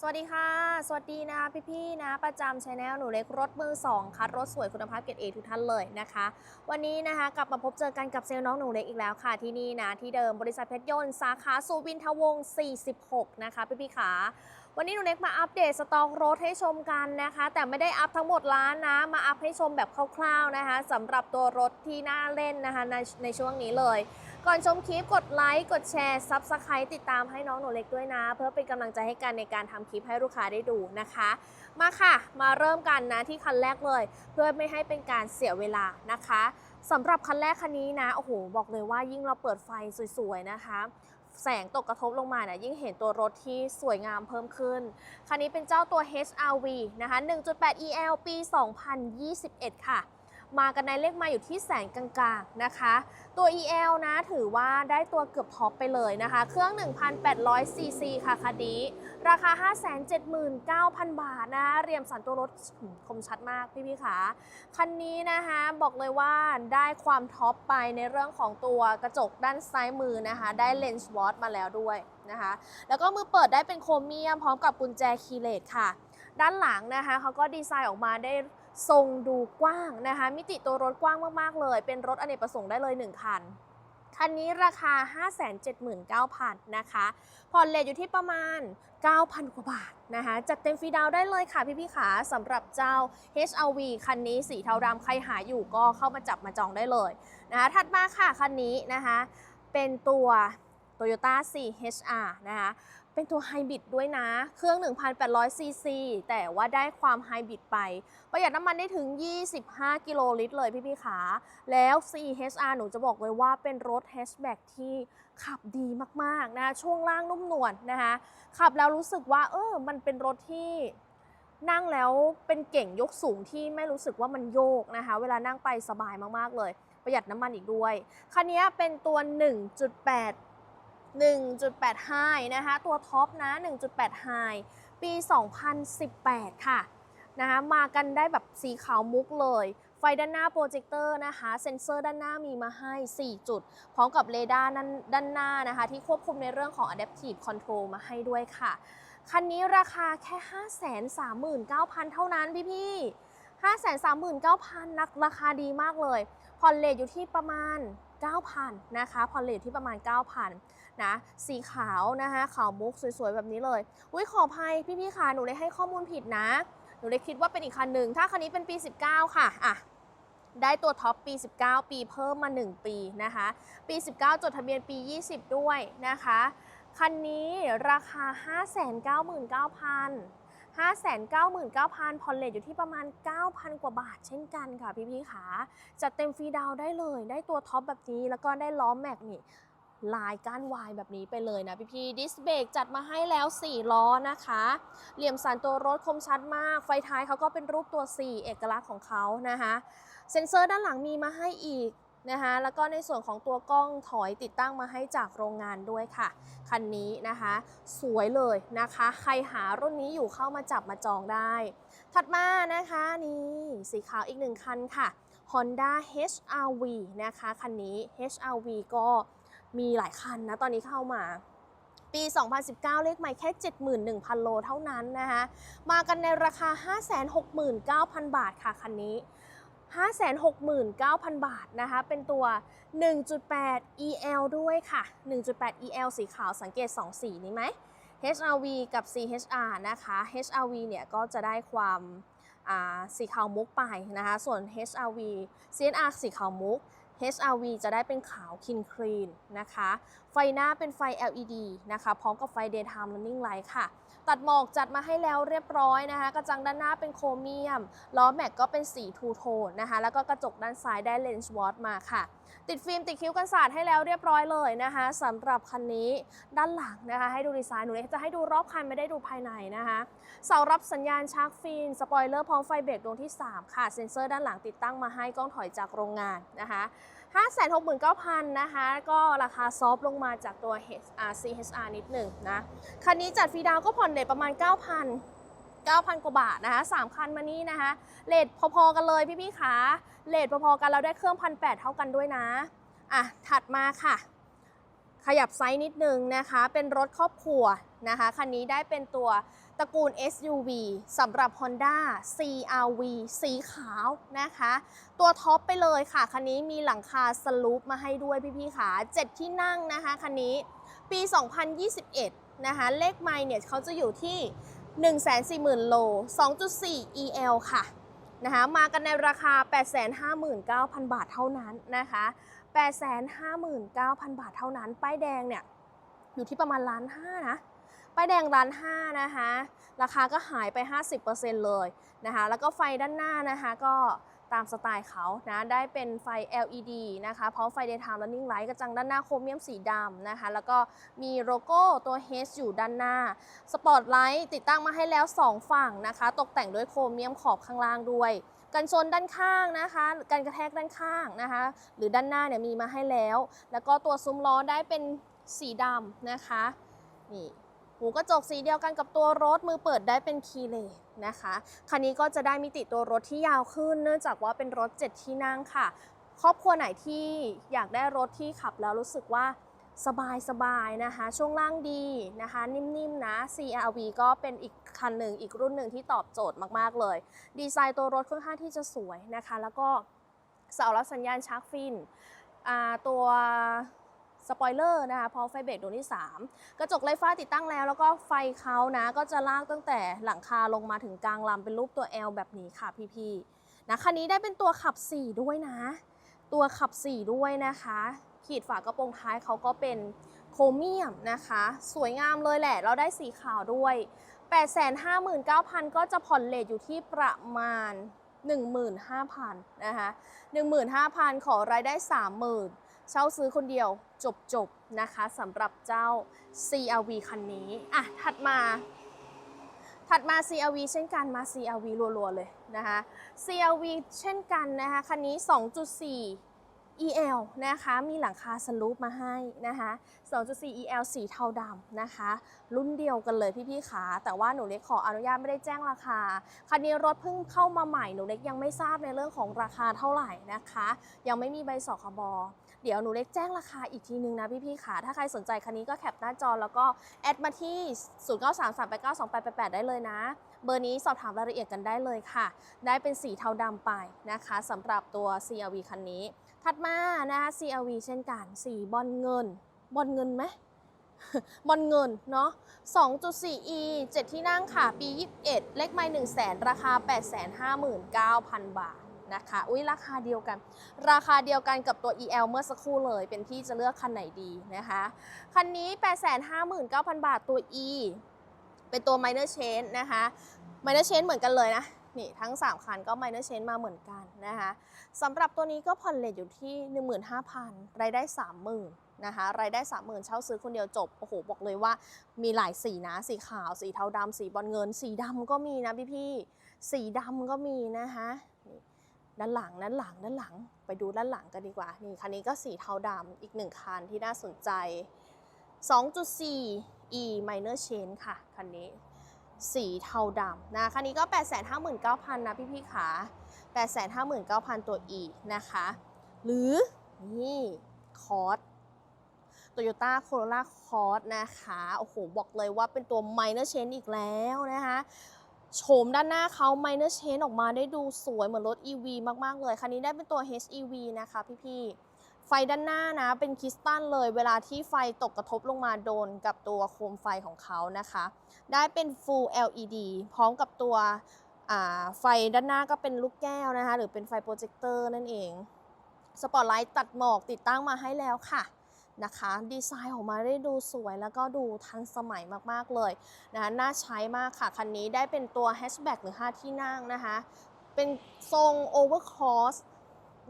สวัสดีค่ะ สวัสดีนะพี่ๆนะประจำชาแนลหนูเล็กรถมือ2คัดรถสวยคุณภาพเกรดเอทุกท่านเลยนะคะ วันนี้นะคะกลับมาพบเจอกันกับเซลล์น้องหนูเล็กอีกแล้วค่ะที่นี่นะที่เดิมบริษัทเพชรยนต์สาขาสุวินทวงศ์46 นะคะพี่ๆขาวันนี้หนูเล็กมาอัปเดตสต็อกรถให้ชมกันนะคะ แต่ไม่ได้อัพทั้งหมดร้านนะ มาอัพให้ชมแบบคร่าวๆนะคะสำหรับตัวรถที่น่าเล่นนะคะในในช่วงนี้เลย ก่อนชมคลิปกดไลค์ กดแชร์ซับสไครต์ติดตามให้น้องหนูเล็กด้วยนะ เพื่อเป็นกำลังใจให้กันในการทำคลิปให้ลูกค้าได้ดูนะคะ มาค่ะ มาเริ่มกันนะที่คันแรกเลย เพื่อไม่ให้เป็นการเสียเวลานะคะสำหรับคันแรกคันนี้นะโอ้โหบอกเลยว่ายิ่งเราเปิดไฟสวยๆนะคะแสงตกกระทบลงมาเนี่ยยิ่งเห็นตัวรถที่สวยงามเพิ่มขึ้น คันนี้เป็นเจ้าตัว HRV นะคะ 1.8 EL ปี 2021 ค่ะ มากันในเลขมาอยู่ที่แสนกลางๆนะคะ ตัว EL นะถือว่าได้ตัวเกือบท็อปไปเลยนะคะ เครื่อง 1,800ซีซีค่ะคันนี้ ราคา 579,000 บาทนะคะเรียมสันตัวรถคมชัดมากพี่ๆค่ะคันนี้นะคะบอกเลยว่าได้ความท็อปไปในเรื่องของตัวกระจกด้านซ้ายมือนะคะ ได้เลนส์วอตมาแล้วด้วยนะคะ แล้วก็มือเปิดได้เป็นโครเมียมพร้อมกับกุญแจคีย์เลสค่ะ ด้านหลังนะคะเขาก็ดีไซน์ออกมาได้ ทรงดูกว้างนะคะ มิติตัวรถกว้างมากๆเลย เป็นรถอเนกประสงค์ได้เลย 1 คัน คันนี้ราคา 579,000นะคะผ่อนเลทอยู่ที่ประมาณ 9,000 กว่าบาทนะคะ จัดเต็มฟรีดาวได้เลยค่ะพี่ๆขาสำหรับเจ้า HRV คันนี้สีเทาดำใครหาอยู่ก็เข้ามาจับมาจองได้เลยนะคะถัดมาค่ะคันนี้นะคะ เป็นตัว Toyota 4HR นะคะ เป็นตัวไฮบริดด้วยนะ เครื่อง 1,800ซีซีแต่ว่าได้ความไฮบริดไป ประหยัดน้ำมันได้ถึง 25 กิโลลิตรเลยพี่ๆขาแล้ว CHR หนูจะบอกเลยว่าเป็นรถแฮชแบ็กที่ขับดีมากๆนะช่วงล่างนุ่มนวลนะคะขับแล้วรู้สึกว่าเออมันเป็นรถที่นั่งแล้วเป็นเก่งยกสูงที่ไม่รู้สึกว่ามันโยกนะคะ เวลานั่งไปสบายมากๆเลย ประหยัดน้ำมันอีกด้วย คันนี้เป็นตัว 1.8 1.8 High นะคะ ตัวท็อปนะ 1.8 High ปี 2018 ค่ะนะคะมากันได้แบบสีขาวมุกเลย ไฟด้านหน้าโปรเจคเตอร์นะคะ เซ็นเซอร์ด้านหน้ามีมาให้ 4 จุด พร้อมกับเรดาร์ด้านด้านหน้านะคะ ที่ควบคุมในเรื่องของ Adaptive Control มาให้ด้วยค่ะ คันนี้ราคาแค่ 539,000 เท่านั้นพี่ๆ539,000นักราคาดีมากเลย ผ่อนเลทอยู่ที่ประมาณ 9,000นะคะผ่อนเลทที่ประมาณ 9,000นะสีขาวนะคะขาวมุกสวยๆ แบบนี้เลย อุ้ยขออภัยพี่ๆค่ะหนูได้ให้ข้อมูลผิดนะ หนูได้คิดว่าเป็นอีกคันหนึ่งถ้าคันนี้เป็นปี 19 ค่ะอะได้ตัวท็อปปี 19 ปีเพิ่มมา 1 ปีนะคะ ปี 19 จดทะเบียนปี 20 ด้วยนะคะ คันนี้ราคา 599,000 599,000ผ่อนเลทอยู่ที่ประมาณ 9,000 กว่าบาทเช่นกันค่ะพี่ๆค่ะจัดเต็มฟรีดาวได้เลย ได้ตัวท็อปแบบนี้ แล้วก็ได้ล้อแม็กนี่ลายก้านวายแบบนี้ไปเลยนะพี่ๆดิสเบรกจัดมาให้แล้ว 4 ล้อนะคะ เหลี่ยมสันตัวรถคมชัดมาก ไฟท้ายเขาก็เป็นรูปตัว 4 เอกลักษณ์ของเขานะคะ เซ็นเซอร์ด้านหลังมีมาให้อีก นะคะแล้วก็ในส่วนของตัวกล้องถอยติดตั้งมาให้จากโรงงานด้วยค่ะ คันนี้นะคะ สวยเลยนะคะ ใครหารุ่นนี้อยู่เข้ามาจับมาจองได้ ถัดมานะคะนี่สีขาวอีกหนึ่งคันค่ะ Honda HRV นะคะ คันนี้ HRV ก็มีหลายคันนะ ตอนนี้เข้ามาปี 2019 เลขใหม่แค่ 71,000 โลเท่านั้นนะคะ มากันในราคา 569,000 บาทค่ะ คันนี้ 569,000 บาทนะคะ เป็นตัว 1.8 EL ด้วยค่ะ 1.8 EL สีขาวสังเกต 2 สีนี้ไหม HRV กับ CHR นะคะ HRV เนี่ยก็จะได้ความาสีขาวมุกไปนะคะ ส่วน HRV CHR สีขาวมุก HRV จะได้เป็นขาวคินครีนนะคะ ไฟหน้าเป็นไฟ LED นะคะ พร้อมกับไฟ Daytime Running Light ค่ะ ตัดหมอกจัดมาให้แล้วเรียบร้อยนะคะ กระจังด้านหน้าเป็นโครเมียม ล้อแม็กก็เป็นสีทูโทนนะคะ แล้วก็กระจกด้านซ้ายได้เลนส์วอตมาค่ะ ติดฟิล์มติดคิ้วกันสาดให้แล้วเรียบร้อยเลยนะคะสำหรับคันนี้ด้านหลังนะคะ ให้ดูดีไซน์หนูเล็กจะให้ดูรอบคันไม่ได้ดูภายในนะคะเสารับสัญญาณชาร์กฟิล์มสปอยเลอร์พร้อมไฟเบรกดวงที่ 3 ค่ะ เซ็นเซอร์ด้านหลังติดตั้งมาให้กล้องถอยจากโรงงานนะคะ 569,000นะคะ ก็ราคาซอฟลงมาจากตัว HR CHR นิดหนึ่งนะ คันนี้จัดฟรีดาวก็ผ่อนเลทประมาณ 9,000 9,000 กว่าบาทนะคะ3คันมานี้นะคะ เลทพอๆกันเลยพี่ๆขาเลทพอๆกันเราได้เครื่องพันแเท่ากันด้วยนะ อะ ถัดมาค่ะ ขยับไซส์นิดนึงนะคะ เป็นรถครอบครัวนะคะ คันนี้ได้เป็นตัว ตระกูล SUV สำหรับ Honda CRV สีขาวนะคะ ตัวท็อปไปเลยค่ะ คันนี้มีหลังคาสลูปมาให้ด้วยพี่ๆขา7ที่นั่งนะคะคันนี้ปี 2021 นะคะ เลขไมล์เนี่ยเขาจะอยู่ที่ 140,000 โล 2.4 EL ค่ะนะคะมากันในราคา 859,000 บาทเท่านั้นนะคะ 859,000 บาทเท่านั้น ป้ายแดงเนี่ยอยู่ที่ประมาณล้านห้านะ ป้ายแดงล้านห้านะคะ ราคาก็หายไป 50%เลยนะคะ แล้วก็ไฟด้านหน้านะคะก็ตามสไตล์เขานะได้เป็นไฟ LED นะคะพร้อมไฟ daytime running light กระจังด้านหน้าโครเมียมสีดำนะคะ แล้วก็มีโลโก้ตัว H อยู่ด้านหน้า สปอตไลท์ติดตั้งมาให้แล้ว 2 ฝั่งนะคะ ตกแต่งด้วยโครเมียมขอบข้างล่างด้วย กันชนด้านข้างนะคะกันกระแทกด้านข้างนะคะ หรือด้านหน้าเนี่ยมีมาให้แล้ว แล้วก็ตัวซุ้มล้อได้เป็นสีดำนะคะนี่ หูกระจกสีเดียวกันกับตัวรถมือเปิดได้เป็นคีย์เลสนะคะ คันนี้ก็จะได้มิติตัวรถที่ยาวขึ้น เนื่องจากว่าเป็นรถ 7 ที่นั่งค่ะ ครอบครัวไหนที่อยากได้รถที่ขับแล้วรู้สึกว่าสบายสบายๆนะคะ ช่วงล่างดีนะคะ นิ่มๆนะ CRV ก็เป็นอีกคันหนึ่งอีกรุ่นหนึ่งที่ตอบโจทย์มากๆเลย ดีไซน์ตัวรถค่อนข้างที่จะสวยนะคะ แล้วก็เสารับสัญญาณชาร์กฟินตัว สปอยเลอร์นะคะพอไฟเบรกดวงที่ 3 กระจกไร้ฟ้าติดตั้งแล้ว แล้วก็ไฟเขานะ ก็จะลากตั้งแต่หลังคาลงมาถึงกลางลำเป็นรูปตัว L แบบนี้ค่ะพี่ๆนะคันนี้ได้เป็นตัวขับ 4 ด้วยนะ ตัวขับ 4 ด้วยนะคะ ขีดฝากระโปรงท้ายเขาก็เป็นโครเมียมนะคะ สวยงามเลยแหละ เราได้สีขาวด้วย 859,000 ก็จะผ่อนเลทอยู่ที่ประมาณ 15,000นะคะ15,000 ขอรายได้ 30,000 เช่าซื้อคนเดียวจบๆนะคะสำหรับเจ้า CRV คันนี้ อะ ถัดมา ถัดมา CRV เช่นกันมา CRV รัวๆ เลยนะคะ CRV เช่นกันนะคะ คันนี้ 2.4 EL นะคะ มีหลังคาสลูปมาให้นะคะ 2.4 EL สีเทาดำนะคะ รุ่นเดียวกันเลยพี่ๆขา แต่ว่าหนูเล็กขออนุญาตไม่ได้แจ้งราคา คันนี้รถเพิ่งเข้ามาใหม่ หนูเล็กยังไม่ทราบในเรื่องของราคาเท่าไหร่นะคะ ยังไม่มีใบสคบ เดี๋ยวหนูเล็กแจ้งราคาอีกทีนึงนะพี่ๆขาถ้าใครสนใจคันนี้ก็แคปหน้าจอแล้วก็แอดมาที่ 0933892888 ได้เลยนะ เบอร์นี้สอบถามรายละเอียดกันได้เลยค่ะ ได้เป็นสีเทาดำไปนะคะสำหรับตัว CRV คันนี้ ถัดมานะคะ CRV เช่นกัน สีบอลเงิน บอลเงินไหมบอลเงินเนาะ 2.4e 7 ที่นั่งค่ะ ปี 21 เลขไม้1 0 0 0 0 0 ราคา 859,000 บาท นะคะ อุ้ยราคาเดียวกัน ราคาเดียวกันกับตัว EL เมื่อสักครู่เลย เป็นที่จะเลือกคันไหนดีนะคะ คันนี้ 859,000 บาทตัว E เป็นตัว minor change นะคะ minor change เหมือนกันเลยนะ นี่ทั้ง 3 คันก็ minor change มาเหมือนกันนะคะสำหรับตัวนี้ก็ผ่อนเลทอยู่ที่ 15,000 รายได้ 30,000นะคะรายได้ 30,000 เช่าซื้อคนเดียวจบ โอ้โห บอกเลยว่ามีหลายสีนะ สีขาว สีเทาดำสีบอลเงิน สีดำก็มีนะพี่ๆสีดำก็มีนะคะ ด้านหลังด้านหลังด้านหลัง ไปดูด้านหลังกันดีกว่า นี่คันนี้ก็สีเทาดำอีกหนึ่งคันที่น่าสนใจ 2.4 e minor change ค่ะ คันนี้ สีเทาดำนะ คันนี้ก็ 859,000 นะพี่ๆขา859,000 ตัว e นะคะ หรือ นี่คอร์ส Toyota Corolla Cross นะคะ โอ้โห บอกเลยว่าเป็นตัว minor change อีกแล้วนะคะ โฉมด้านหน้าเขา minor change ออกมาได้ดูสวยเหมือนรถ EV มาก ๆ เลย คันนี้ได้เป็นตัว HEV นะคะพี่ๆ ไฟด้านหน้านะเป็นคริสตัลเลย เวลาที่ไฟตกกระทบลงมาโดนกับตัวโคมไฟของเขานะคะ ได้เป็น full LED พร้อมกับตัวไฟด้านหน้าก็เป็นลูกแก้วนะคะ หรือเป็นไฟโปรเจคเตอร์นั่นเอง สปอตไลท์ตัดหมอกติดตั้งมาให้แล้วค่ะ นะคะ ดีไซน์ออกมาได้ดูสวยแล้วก็ดูทันสมัยมากๆเลยนะคะน่าใช้มากค่ะ คันนี้ได้เป็นตัวแฮชแบ็กหรือ 5 ที่นั่งนะคะ เป็นทรง overcross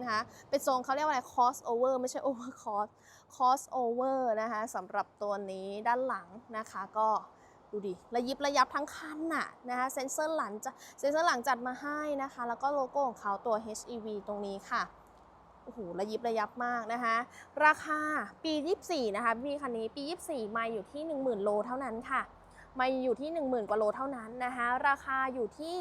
นะคะเป็นทรงเขาเรียกว่าอะไร cross over ไม่ใช่ overcross cross over นะคะสำหรับตัวนี้ด้านหลังนะคะก็ดูดิ ระยิบระยับทั้งคันน่ะนะคะเซ็นเซอร์หลังจะเซ็นเซอร์หลังจัดมาให้นะคะ แล้วก็โลโก้ของเขาตัว HEV ตรงนี้ค่ะ โอ้โหระยิบระยับมากนะคะ ราคาปี 24 นะคะพี่คันนี้ปี 24 ไม่อยู่ที่ 10,000 โลเท่านั้นค่ะ ไม่อยู่ที่ 10,000 กว่าโลเท่านั้นนะคะ ราคาอยู่ที่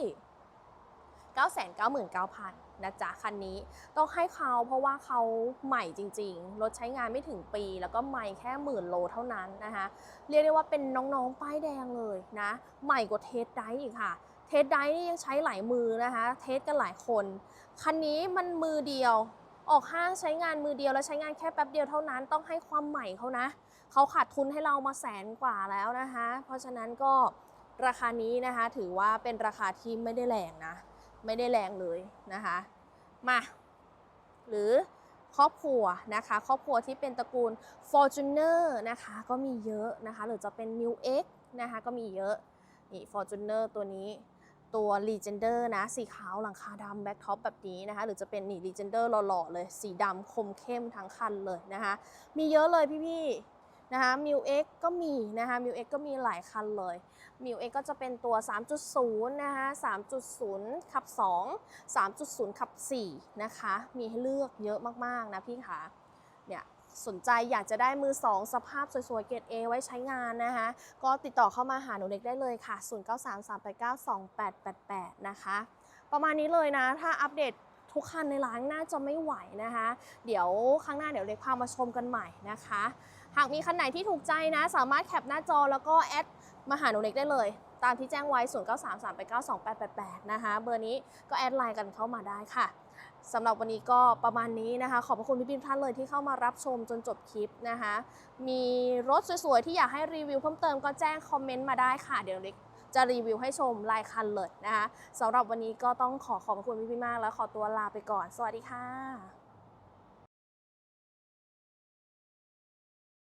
999,000นะจ๊ะคันนี้ต้องให้เขาเพราะว่าเขาใหม่จริงๆ รถใช้งานไม่ถึงปีแล้วก็ใหม่แค่หมื่นโลเท่านั้นนะคะ เรียกได้ว่าเป็นน้องๆ ป้ายแดงเลยนะ ใหม่กว่าเทสไดอีกค่ะ เทสไดนี่ยังใช้หลายมือนะคะ เทสกันหลายคน คันนี้มันมือเดียว ออกห้างใช้งานมือเดียวแล้วใช้งานแค่แป๊บเดียวเท่านั้นต้องให้ความใหม่เขานะ เขาขาดทุนให้เรามาแสนกว่าแล้วนะคะ เพราะฉะนั้นก็ราคานี้นะคะ ถือว่าเป็นราคาที่ไม่ได้แรงนะ ไม่ได้แรงเลยนะคะ มา หรือครอบครัวนะคะ ครอบครัวที่เป็นตระกูล Fortuner นะคะ ก็มีเยอะนะคะ หรือจะเป็น New X นะคะ ก็มีเยอะนี่ Fortuner ตัวนี้ ตัว Legender นะ สีขาวหลังคาดำแบ็คท็อปแบบนี้นะคะ หรือจะเป็นนี่ Legender หล่อๆเลย สีดำคมเข้มทั้งคันเลยนะคะ มีเยอะเลยพี่ๆนะคะ m ิ x ก็มีนะคะ m ิ x ก็มีหลายคันเลย m ิ x ก็จะเป็นตัว 3.0 นะคะ 3.0 ขับ 2 3.0 ขับ 4 นะคะ มีให้เลือกเยอะมากๆนะพี่คะเนี่ย สนใจอยากจะได้มือ 2 สภาพสวยๆ เกรด A ไว้ใช้งานนะคะ ก็ติดต่อเข้ามาหาหนูเล็กได้เลยค่ะ 0933892888 นะคะ ประมาณนี้เลยนะ ถ้าอัปเดตทุกคันในร้านน่าจะไม่ไหวนะคะ เดี๋ยวครั้งหน้าเดี๋ยวเล็กพามาชมกันใหม่นะคะ หากมีคันไหนที่ถูกใจนะ สามารถแคปหน้าจอแล้วก็แอดมาหาหนูเล็กได้เลย ตามที่แจ้งไว้ 0933892888 นะคะ เบอร์นี้ก็แอดไลน์กันเข้ามาได้ค่ะสำหรับวันนี้ก็ประมาณนี้นะคะ ขอบพระคุณพี่พิมท่านเลยที่เข้ามารับชมจนจบคลิปนะคะ มีรถสวยๆ ที่อยากให้รีวิวเพิ่มเติมก็แจ้งคอมเมนต์มาได้ค่ะ เดี๋ยวเล็กจะรีวิวให้ชมรายคันเลยนะคะสำหรับวันนี้ก็ต้องขอขอบคุณพี่ๆมาก แล้วขอตัวลาไปก่อน สวัสดีค่ะ